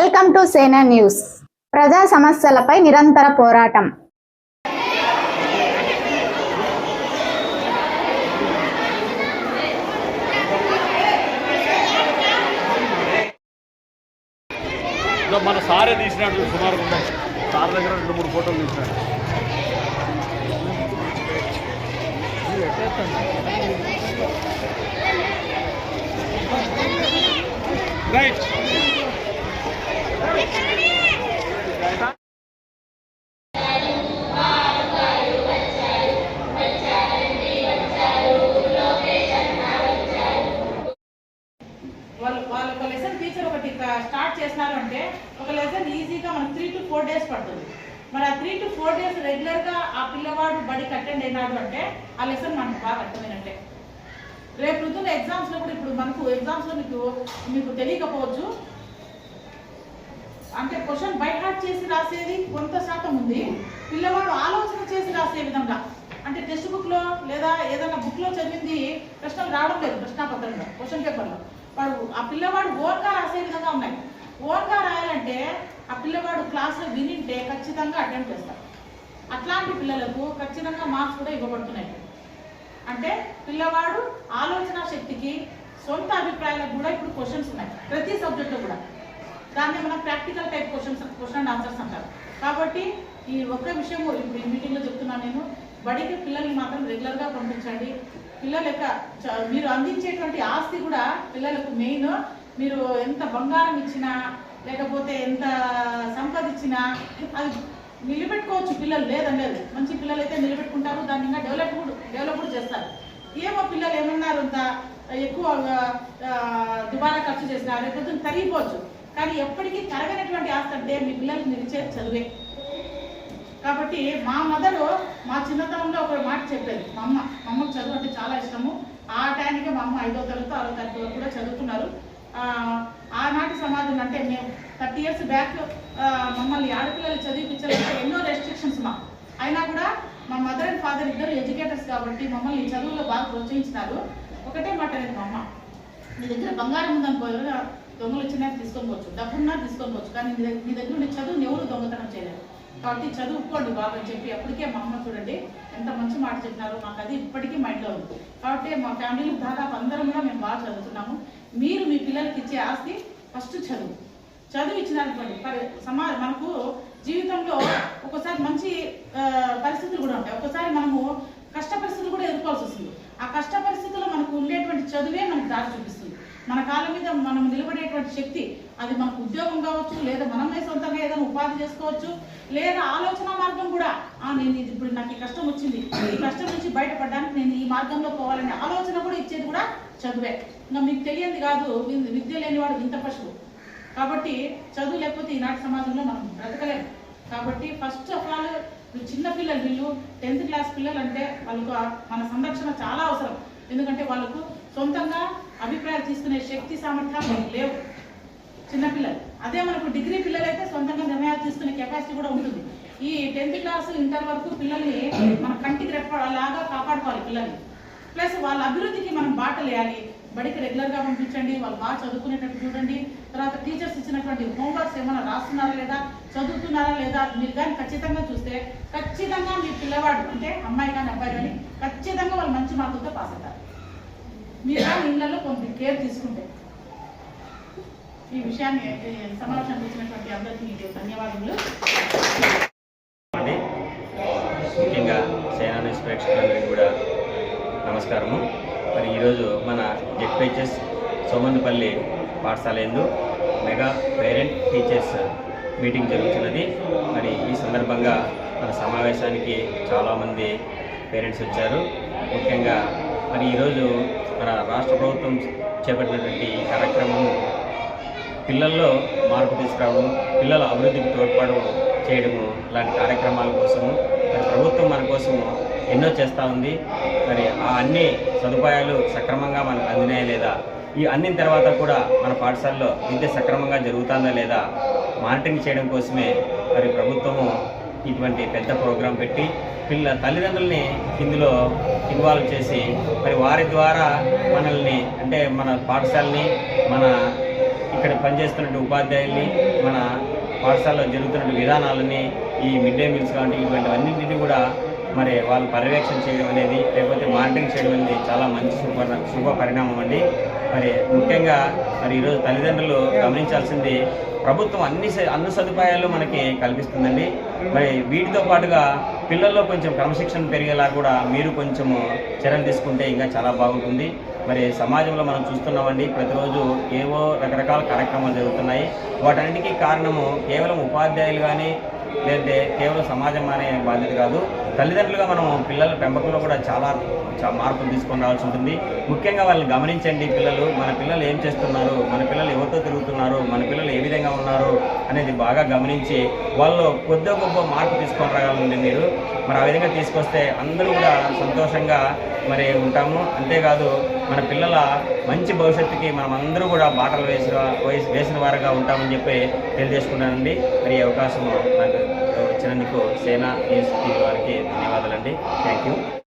Welcome to సేనా news. ప్రజా సమస్యలపై నిరంతర పోరాటం. మన సారే తీసినాడు సుమారు సార్ దగ్గర రెండు మూడు ఫోటోలు తీసినాడు. రైట్. చేసినారు అంటే ఒక లెసన్ ఈజీగా మనకు త్రీ టు ఫోర్ డేస్ పడుతుంది. మరి ఆ త్రీ టు ఫోర్ డేస్ రెగ్యులర్గా ఆ పిల్లవాడు బడికి అటెండ్ అయినాడు అంటే ఆ లెసన్ మనకు బాగా అర్థమైనట్టే. రేపు పొద్దున్న ఎగ్జామ్స్లో కూడా ఇప్పుడు మనకు ఎగ్జామ్స్లో మీకు మీకు తెలియకపోవచ్చు. అంటే క్వశ్చన్ బై హార్ట్ చేసి రాసేది కొంత శాతం ఉంది. పిల్లవాడు ఆలోచన చేసి రాసే విధంగా. అంటే టెక్స్ట్ బుక్లో లేదా ఏదైనా బుక్లో చదివింది ప్రశ్నలు రావడం లేదు ప్రశ్నాపత్రంలో క్వశ్చన్ పేపర్లో వాడు ఆ పిల్లవాడు ఓన్గా రాసే విధంగా ఓన్గా రాయాలంటే ఆ పిల్లవాడు క్లాస్లో వినింటే ఖచ్చితంగా అటెండ్ చేస్తారు అట్లాంటి పిల్లలకు ఖచ్చితంగా మార్క్స్ కూడా ఇవ్వబడుతున్నాయి. అంటే పిల్లవాడు ఆలోచన శక్తికి సొంత అభిప్రాయాలకు కూడా ఇప్పుడు క్వశ్చన్స్ ఉన్నాయి. ప్రతి సబ్జెక్ట్లో కూడా. దాన్ని మనం practical type questions question and answers అంటారు. కాబట్టి ఈ ఒక్క విషయం ఇప్పుడు ఈ మీటింగ్లో చెప్తున్నాను నేను. బడికి పిల్లల్ని మాత్రం రెగ్యులర్గా పంపించండి. పిల్లల యొక్క మీరు అందించేటువంటి ఆస్తి కూడా పిల్లలకు మెయిన్. మీరు ఎంత బంగారం ఇచ్చినా లేకపోతే ఎంత సంపద ఇచ్చినా అది నిలబెట్టుకోవచ్చు. పిల్లలు లేదని లేదు. మంచి పిల్లలు అయితే నిలబెట్టుకుంటారు. దాన్ని ఇంకా డెవలప్ డెవలప్ కూడా చేస్తారు. ఏమో పిల్లలు ఏమన్నారు అంత ఎక్కువ దుబారా ఖర్చు చేసినా రేపు తరిగిపోవచ్చు. కానీ ఎప్పటికీ తరగనటువంటి ఆస్తి అంటే మీ పిల్లలు మీరు ఇచ్చే చదువే. కాబట్టి మా మదరు మా చిన్నతనంలో ఒక మాట చెప్పేది. మా అమ్మ మా అమ్మకు చదువు అంటే చాలా ఇష్టము. ఆ టైంకి మా అమ్మ ఐదో తరగతి ఆరో తరగతి వరకు కూడా చదువుతున్నారు. ఆ, అంటే మేము థర్టీ ఇయర్స్ బ్యాక్ మమ్మల్ని ఆడపిల్లలు చదివించాలంటే ఎన్నో రెస్ట్రిక్షన్స్ మా అయినా కూడా మా మదర్ అండ్ ఫాదర్ ఇద్దరు ఎడ్యుకేటర్స్ కాబట్టి మమ్మల్ని చదువులో బాగా ప్రోత్సహించినారు. ఒకటే మాట లేదు మా అమ్మ. నీ దగ్గర బంగారం ఉందనుకో ఎవరైనా దొంగలు వచ్చినా తీసుకొని పోవచ్చు. డబ్బున్నా తీసుకొని పోవచ్చు. కానీ నీ దగ్గర ఉండే చదువుని ఎవరు దొంగతనం చేయలేరు కాబట్టి చదువుకోండి బాబు అని చెప్పి అప్పటికే మా అమ్మ చూడండి ఎంత మంచి మాట చెప్పినారు మాకు అది ఇప్పటికీ మైండ్లో ఉంది. కాబట్టి మా ఫ్యామిలీలో దాదాపు అందరం కూడా మేము బాగా చదువుతున్నాము. మీరు మీ పిల్లలకి ఇచ్చే ఆస్తి ఫస్ట్ చదువు. చదువు ఇచ్చినారనుకోండి పరి- సమా మనకు జీవితంలో ఒకసారి మంచి పరిస్థితులు కూడా ఉంటాయి. ఒకసారి మనము కష్ట పరిస్థితులు కూడా ఎదుర్కోవాల్సి వస్తుంది. ఆ కష్ట పరిస్థితుల్లో మనకు ఉండేటువంటి చదువే మనకు దారి చూపిస్తుంది. మన కాళ్ళ మీద మనం నిలబడేటువంటి శక్తి అది మనకు ఉద్యోగం కావచ్చు లేదా మనమే సొంతంగా ఏదైనా ఉపాధి చేసుకోవచ్చు లేదా ఆలోచన మార్గం కూడా. ఆ నేను ఇది ఇప్పుడు నాకు ఈ కష్టం వచ్చింది. ఈ కష్టం నుంచి బయటపడడానికి నేను ఈ మార్గంలో పోవాలనే ఆలోచన కూడా ఇచ్చేది కూడా చదువే. ఇంకా మీకు తెలియంది కాదు విద్య లేనివాడు ఇంత పశువు. కాబట్టి చదువు లేకపోతే ఈనాటి సమాజంలో మనం బ్రతకలేము కాబట్టి ఫస్ట్ ఆఫ్ ఆల్ చిన్న పిల్లలు వీళ్ళు టెన్త్ క్లాస్ పిల్లలు అంటే వాళ్ళకు మన సంరక్షణ చాలా అవసరం. ఎందుకంటే వాళ్ళకు సొంతంగా అభిప్రాయాలు తీసుకునే శక్తి సామర్థ్యాలు లేవు. చిన్నపిల్లలు అదే మనకు డిగ్రీ పిల్లలైతే సొంతంగా నిర్ణయాలు తీసుకునే కెపాసిటీ కూడా ఉంటుంది. ఈ టెన్త్ క్లాస్ ఇంటర్ వరకు పిల్లల్ని మన కంటికి రెప్పలాగా కాపాడుకోవాలి పిల్లల్ని. ప్లస్ వాళ్ళ అభివృద్ధికి మనం బాటలు వేయాలి. బడికి రెగ్యులర్గా పంపించండి వాళ్ళు బాగా చదువుకునేటట్టు చూడండి. తర్వాత టీచర్స్ ఇచ్చినటువంటి హోంవర్క్స్ ఏమైనా రాస్తున్నారా లేదా చదువుతున్నారా లేదా మీరు కానీ ఖచ్చితంగా చూస్తే ఖచ్చితంగా మీ పిల్లవాడు అంటే అమ్మాయి కానీ అబ్బాయి కానీ ఖచ్చితంగా వాళ్ళు మంచి మార్కులతో పాస్ అవుతారు. మీరు కానీ ఇళ్ళలో కొంత కేర్ తీసుకుంటే ఈ విషయాన్ని ఈ ఇచ్చినటువంటి అందరికీ ధన్యవాదములు. ముఖ్యంగా సేనా న్యూస్ ప్రేక్షకులందరికీ కూడా నమస్కారము. మరి ఈరోజు మన జెడ్పిహెచ్ఎస్ సోమందుపల్లి పాఠశాల ఎందు మెగా పేరెంట్ టీచర్స్ మీటింగ్ జరుగుతున్నది. మరి ఈ సందర్భంగా మన సమావేశానికి చాలామంది పేరెంట్స్ వచ్చారు. ముఖ్యంగా మరి ఈరోజు మన రాష్ట్ర ప్రభుత్వం చేపట్టినటువంటి కార్యక్రమము కార్యక్రమం పిల్లల్లో మార్పు తీసుకురావడం పిల్లల అభివృద్ధికి తోడ్పడడం చేయడము ఇలాంటి కార్యక్రమాల కోసము మరి ప్రభుత్వం మన కోసము ఎన్నో చేస్తూ ఉంది. మరి ఆ అన్ని సదుపాయాలు సక్రమంగా మనకు అందినాయా లేదా? ఈ అందిన తర్వాత కూడా మన పాఠశాలలో విద్య సక్రమంగా జరుగుతుందా లేదా? మానిటరింగ్ చేయడం కోసమే మరి ప్రభుత్వము ఇటువంటి పెద్ద ప్రోగ్రాం పెట్టి పిల్ల తల్లిదండ్రుల్ని ఇందులో ఇన్వాల్వ్ చేసి మరి వారి ద్వారా మనల్ని అంటే మన పాఠశాలని మన ఇక్కడ పనిచేస్తున్న ఉపాధ్యాయుల్ని మన పాఠశాలలో జరుగుతున్న విధానాలని ఈ మిడ్ డే మీల్స్ ఇటువంటి ఇటువంటివన్నింటినీ కూడా మరి వాళ్ళు పర్యవేక్షణ చేయడం అనేది లేకపోతే మానిటరింగ్ చేయడం అనేది చాలా మంచి శుభ శుభ పరిణామం అండి. మరి ముఖ్యంగా మరి ఈరోజు తల్లిదండ్రులు గమనించాల్సింది ప్రభుత్వం అన్ని స- అన్ని సదుపాయాలు మనకి కల్పిస్తుందండి. మరి వీటితో పాటుగా పిల్లల్లో కొంచెం క్రమశిక్షణ పెరిగేలా కూడా మీరు కొంచెము చర్యలు తీసుకుంటే ఇంకా చాలా బాగుంటుంది. మరి సమాజంలో మనం చూస్తున్నామండి ప్రతిరోజు ఏవో రకరకాల కార్యక్రమాలు జరుగుతున్నాయి. వాటన్నిటికీ కారణము కేవలం ఉపాధ్యాయులు కానీ లేదంటే కేవలం సమాజం అనే బాధ్యత కాదు. తల్లిదండ్రులుగా మనం పిల్లల పెంపకంలో కూడా చాలా చా- మార్పులు తీసుకొని రావాల్సి ఉంటుంది. ముఖ్యంగా వాళ్ళని గమనించండి పిల్లలు మన పిల్లలు ఏం చేస్తున్నారు? మన పిల్లలు ఎవరితో తిరుగుతున్నారు? మన పిల్లలు ఏ విధంగా ఉన్నారు? అనేది బాగా గమనించి వాళ్ళు కొద్ది గొప్ప మార్పు తీసుకొని రాగలండి మీరు. మరి ఆ విధంగా తీసుకొస్తే అందరూ కూడా సంతోషంగా మరి ఉంటాము. అంతేకాదు మన పిల్లల మంచి భవిష్యత్తుకి మనం అందరూ కూడా బాటలు వేసిన వేసిన వారుగా ఉంటామని చెప్పి తెలియజేసుకున్నానండి. మరి ఈ అవకాశం నాకు వచ్చినందుకు సేనా న్యూస్ టీవీ వారికి ధన్యవాదాలండి. Thank you.